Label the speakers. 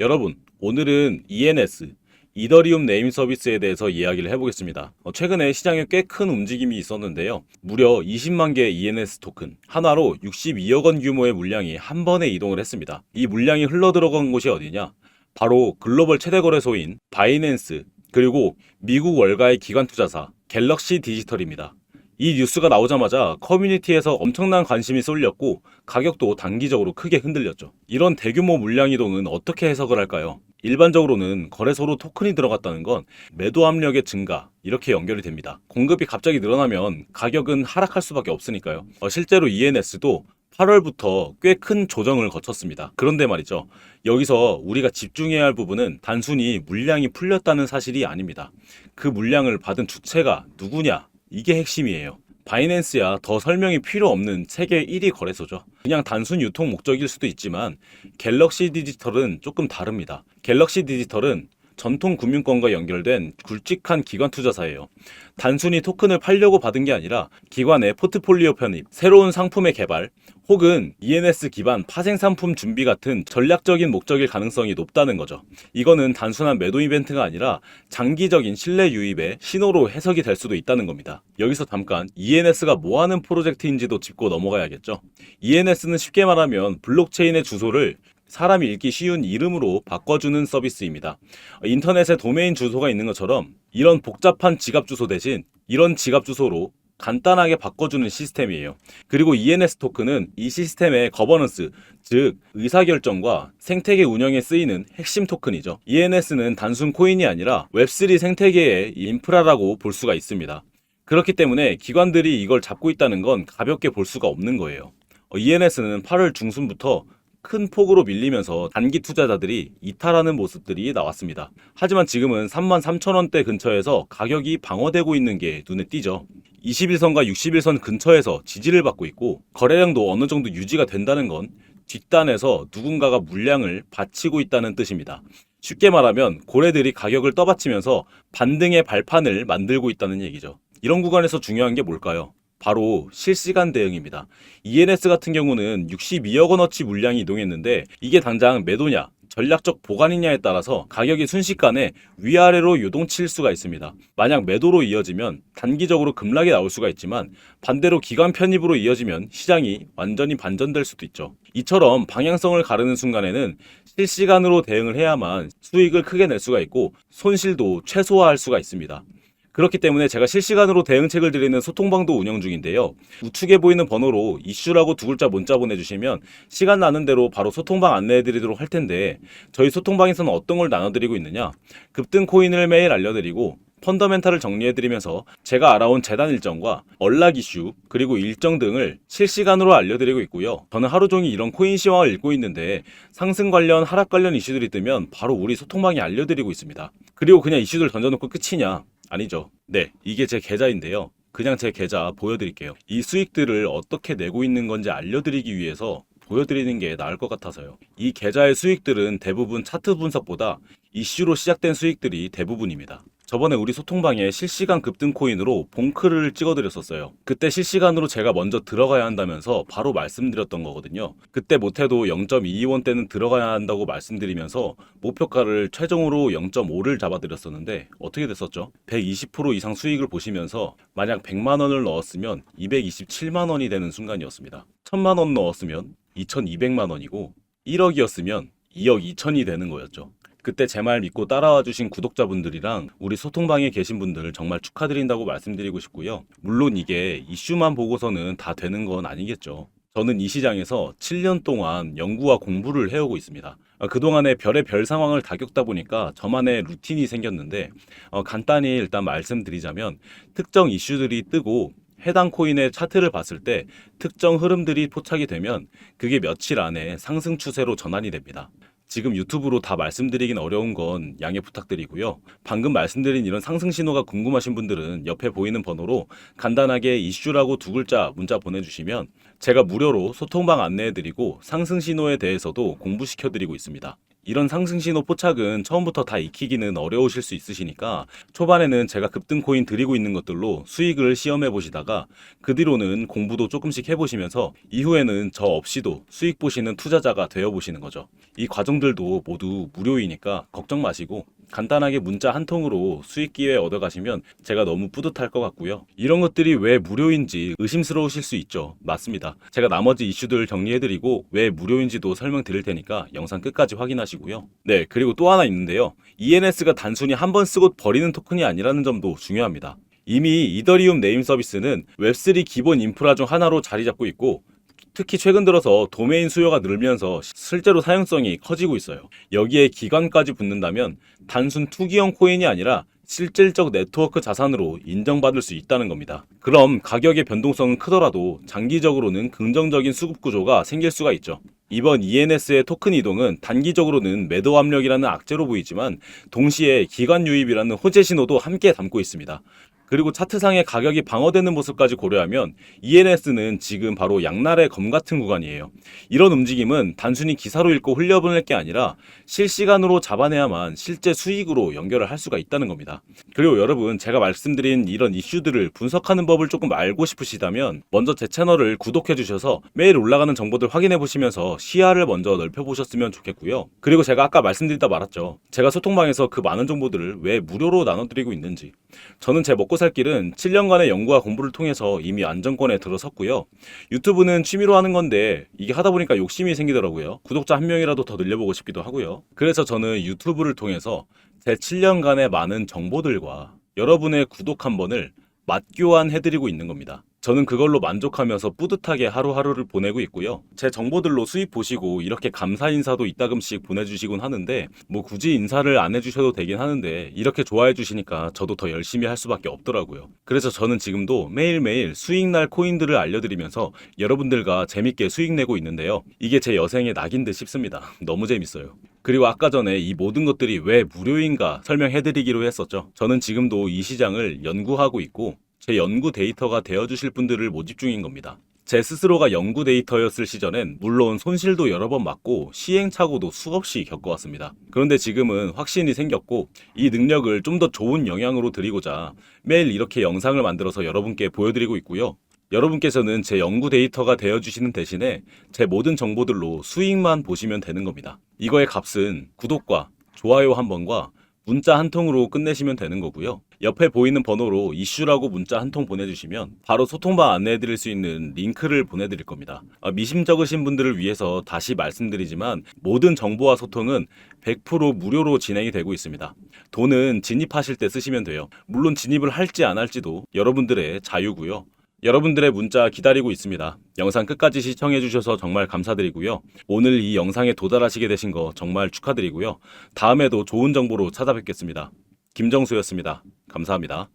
Speaker 1: 여러분, 오늘은 ENS, 이더리움 네임 서비스에 대해서 이야기를 해보겠습니다. 어, 최근에 시장에 꽤 큰 움직임이 있었는데요. 무려 20만 개의 ENS 토큰, 하나로 62억 원 규모의 물량이 한 번에 이동을 했습니다. 이 물량이 흘러들어간 곳이 어디냐? 바로 글로벌 최대 거래소인 바이낸스, 그리고 미국 월가의 기관 투자사 갤럭시 디지털입니다. 이 뉴스가 나오자마자 커뮤니티에서 엄청난 관심이 쏠렸고 가격도 단기적으로 크게 흔들렸죠. 이런 대규모 물량 이동은 어떻게 해석을 할까요? 일반적으로는 거래소로 토큰이 들어갔다는 건 매도 압력의 증가 이렇게 연결이 됩니다. 공급이 갑자기 늘어나면 가격은 하락할 수밖에 없으니까요. 어, 실제로 ENS도 8월부터 꽤 큰 조정을 거쳤습니다. 그런데 말이죠. 여기서 우리가 집중해야 할 부분은 단순히 물량이 풀렸다는 사실이 아닙니다. 그 물량을 받은 주체가 누구냐? 이게 핵심이에요. 바이낸스야 더 설명이 필요 없는 세계 1위 거래소죠. 그냥 단순 유통 목적일 수도 있지만 갤럭시 디지털은 조금 다릅니다. 갤럭시 디지털은 전통 금융권과 연결된 굵직한 기관 투자사예요. 단순히 토큰을 팔려고 받은 게 아니라 기관의 포트폴리오 편입, 새로운 상품의 개발, 혹은 ENS 기반 파생 상품 준비 같은 전략적인 목적일 가능성이 높다는 거죠. 이거는 단순한 매도 이벤트가 아니라 장기적인 신뢰 유입의 신호로 해석이 될 수도 있다는 겁니다. 여기서 잠깐 ENS가 뭐 하는 프로젝트인지도 짚고 넘어가야겠죠. ENS는 쉽게 말하면 블록체인의 주소를 사람이 읽기 쉬운 이름으로 바꿔주는 서비스입니다. 인터넷에 도메인 주소가 있는 것처럼 이런 복잡한 지갑 주소 대신 이런 지갑 주소로 간단하게 바꿔주는 시스템이에요. 그리고 ENS 토큰은 이 시스템의 거버넌스, 즉 의사결정과 생태계 운영에 쓰이는 핵심 토큰이죠. ENS는 단순 코인이 아니라 웹3 생태계의 인프라라고 볼 수가 있습니다. 그렇기 때문에 기관들이 이걸 잡고 있다는 건 가볍게 볼 수가 없는 거예요. ENS는 8월 중순부터 큰 폭으로 밀리면서 단기 투자자들이 이탈하는 모습들이 나왔습니다. 하지만 지금은 3만 3천 원대 근처에서 가격이 방어되고 있는 게 눈에 띄죠. 21선과 61선 근처에서 지지를 받고 있고 거래량도 어느 정도 유지가 된다는 건 뒷단에서 누군가가 물량을 바치고 있다는 뜻입니다. 쉽게 말하면 고래들이 가격을 떠받치면서 반등의 발판을 만들고 있다는 얘기죠. 이런 구간에서 중요한 게 뭘까요? 바로 실시간 대응입니다. ENS 같은 경우는 62억 원어치 물량이 이동했는데 이게 당장 매도냐, 전략적 보관이냐에 따라서 가격이 순식간에 위아래로 요동칠 수가 있습니다. 만약 매도로 이어지면 단기적으로 급락이 나올 수가 있지만 반대로 기관 편입으로 이어지면 시장이 완전히 반전될 수도 있죠. 이처럼 방향성을 가르는 순간에는 실시간으로 대응을 해야만 수익을 크게 낼 수가 있고 손실도 최소화할 수가 있습니다. 그렇기 때문에 제가 실시간으로 대응책을 드리는 소통방도 운영 중인데요. 우측에 보이는 번호로 이슈라고 두 글자 문자 보내주시면 시간 나는 대로 바로 소통방 안내해드리도록 할 텐데 저희 소통방에서는 어떤 걸 나눠드리고 있느냐? 급등 코인을 매일 알려드리고 펀더멘탈을 정리해드리면서 제가 알아온 재단 일정과 언락 이슈 그리고 일정 등을 실시간으로 알려드리고 있고요. 저는 하루 종일 이런 코인 시황을 읽고 있는데 상승 관련 하락 관련 이슈들이 뜨면 바로 우리 소통방에 알려드리고 있습니다. 그리고 그냥 이슈들 던져놓고 끝이냐? 아니죠. 네, 이게 제 계좌인데요. 그냥 제 계좌 보여드릴게요. 이 수익들을 어떻게 내고 있는 건지 알려드리기 위해서 보여드리는 게 나을 것 같아서요. 이 계좌의 수익들은 대부분 차트 분석보다 이슈로 시작된 수익들이 대부분입니다. 저번에 우리 소통방에 실시간 급등 코인으로 봉크를 찍어드렸었어요. 그때 실시간으로 제가 먼저 들어가야 한다면서 바로 말씀드렸던 거거든요. 그때 못해도 0.22원대는 들어가야 한다고 말씀드리면서 목표가를 최종으로 0.5를 잡아드렸었는데 어떻게 됐었죠? 120% 이상 수익을 보시면서 만약 100만 원을 넣었으면 227만 원이 되는 순간이었습니다. 1000만 원 넣었으면 2200만 원이고 1억이었으면 2억 2천이 되는 거였죠. 그때 제 말 믿고 따라와 주신 구독자분들이랑 우리 소통방에 계신 분들 정말 축하드린다고 말씀드리고 싶고요. 물론 이게 이슈만 보고서는 다 되는 건 아니겠죠. 저는 이 시장에서 7년 동안 연구와 공부를 해오고 있습니다. 아, 그동안에 별의 별 상황을 다 겪다 보니까 저만의 루틴이 생겼는데 어, 간단히 일단 말씀드리자면 특정 이슈들이 뜨고 해당 코인의 차트를 봤을 때 특정 흐름들이 포착이 되면 그게 며칠 안에 상승 추세로 전환이 됩니다. 지금 유튜브로 다 말씀드리긴 어려운 건 양해 부탁드리고요. 방금 말씀드린 이런 상승 신호가 궁금하신 분들은 옆에 보이는 번호로 간단하게 이슈라고 두 글자 문자 보내주시면 제가 무료로 소통방 안내해드리고 상승 신호에 대해서도 공부시켜드리고 있습니다. 이런 상승 신호 포착은 처음부터 다 익히기는 어려우실 수 있으시니까 초반에는 제가 급등 코인 드리고 있는 것들로 수익을 시험해 보시다가 그 뒤로는 공부도 조금씩 해보시면서 이후에는 저 없이도 수익 보시는 투자자가 되어 보시는 거죠. 이 과정들도 모두 무료이니까 걱정 마시고 간단하게 문자 한 통으로 수익 기회 얻어가시면 제가 너무 뿌듯할 것 같고요. 이런 것들이 왜 무료인지 의심스러우실 수 있죠. 맞습니다. 제가 나머지 이슈들 정리해드리고 왜 무료인지도 설명드릴 테니까 영상 끝까지 확인하시고요. 네, 그리고 또 하나 있는데요. ENS가 단순히 한 번 쓰고 버리는 토큰이 아니라는 점도 중요합니다. 이미 이더리움 네임 서비스는 웹3 기본 인프라 중 하나로 자리 잡고 있고 특히 최근 들어서 도메인 수요가 늘면서 실제로 사용성이 커지고 있어요. 여기에 기관까지 붙는다면 단순 투기형 코인이 아니라 실질적 네트워크 자산으로 인정받을 수 있다는 겁니다. 그럼 가격의 변동성은 크더라도 장기적으로는 긍정적인 수급 구조가 생길 수가 있죠. 이번 ENS의 토큰 이동은 단기적으로는 매도 압력이라는 악재로 보이지만 동시에 기관 유입이라는 호재 신호도 함께 담고 있습니다. 그리고 차트상의 가격이 방어되는 모습까지 고려하면 ENS는 지금 바로 양날의 검 같은 구간이에요. 이런 움직임은 단순히 기사로 읽고 흘려보낼 게 아니라 실시간으로 잡아내야만 실제 수익으로 연결을 할 수가 있다는 겁니다. 그리고 여러분 제가 말씀드린 이런 이슈들을 분석하는 법을 조금 알고 싶으시다면 먼저 제 채널을 구독해 주셔서 매일 올라가는 정보들 확인해 보시면서 시야를 먼저 넓혀 보셨으면 좋겠고요. 그리고 제가 아까 말씀드리다 말았죠. 제가 소통방에서 그 많은 정보들을 왜 무료로 나눠드리고 있는지. 저는 제 먹고 살 길은 7년간의 연구와 공부를 통해서 이미 안정권에 들어섰고요. 유튜브는 취미로 하는 건데 이게 하다 보니까 욕심이 생기더라고요. 구독자 한 명이라도 더 늘려보고 싶기도 하고요. 그래서 저는 유튜브를 통해서 제 7년간의 많은 정보들과 여러분의 구독 한 번을 맞교환해드리고 있는 겁니다. 저는 그걸로 만족하면서 뿌듯하게 하루하루를 보내고 있고요. 제 정보들로 수입 보시고 이렇게 감사 인사도 이따금씩 보내주시곤 하는데 뭐 굳이 인사를 안 해주셔도 되긴 하는데 이렇게 좋아해 주시니까 저도 더 열심히 할 수밖에 없더라고요. 그래서 저는 지금도 매일매일 수익날 코인들을 알려드리면서 여러분들과 재밌게 수익 내고 있는데요. 이게 제 여생의 낙인 듯 싶습니다. 너무 재밌어요. 그리고 아까 전에 이 모든 것들이 왜 무료인가 설명해드리기로 했었죠. 저는 지금도 이 시장을 연구하고 있고 제 연구 데이터가 되어주실 분들을 모집 중인 겁니다. 제 스스로가 연구 데이터였을 시절엔 물론 손실도 여러 번 맞고 시행착오도 수없이 겪어왔습니다. 그런데 지금은 확신이 생겼고 이 능력을 좀 더 좋은 영향으로 드리고자 매일 이렇게 영상을 만들어서 여러분께 보여드리고 있고요. 여러분께서는 제 연구 데이터가 되어주시는 대신에 제 모든 정보들로 수익만 보시면 되는 겁니다. 이거의 값은 구독과 좋아요 한 번과 문자 한 통으로 끝내시면 되는 거고요. 옆에 보이는 번호로 이슈라고 문자 한 통 보내주시면 바로 소통방 안내해드릴 수 있는 링크를 보내드릴 겁니다. 아, 미심쩍으신 분들을 위해서 다시 말씀드리지만 모든 정보와 소통은 100% 무료로 진행이 되고 있습니다. 돈은 진입하실 때 쓰시면 돼요. 물론 진입을 할지 안 할지도 여러분들의 자유고요. 여러분들의 문자 기다리고 있습니다. 영상 끝까지 시청해주셔서 정말 감사드리고요. 오늘 이 영상에 도달하시게 되신 거 정말 축하드리고요. 다음에도 좋은 정보로 찾아뵙겠습니다. 김정수였습니다. 감사합니다.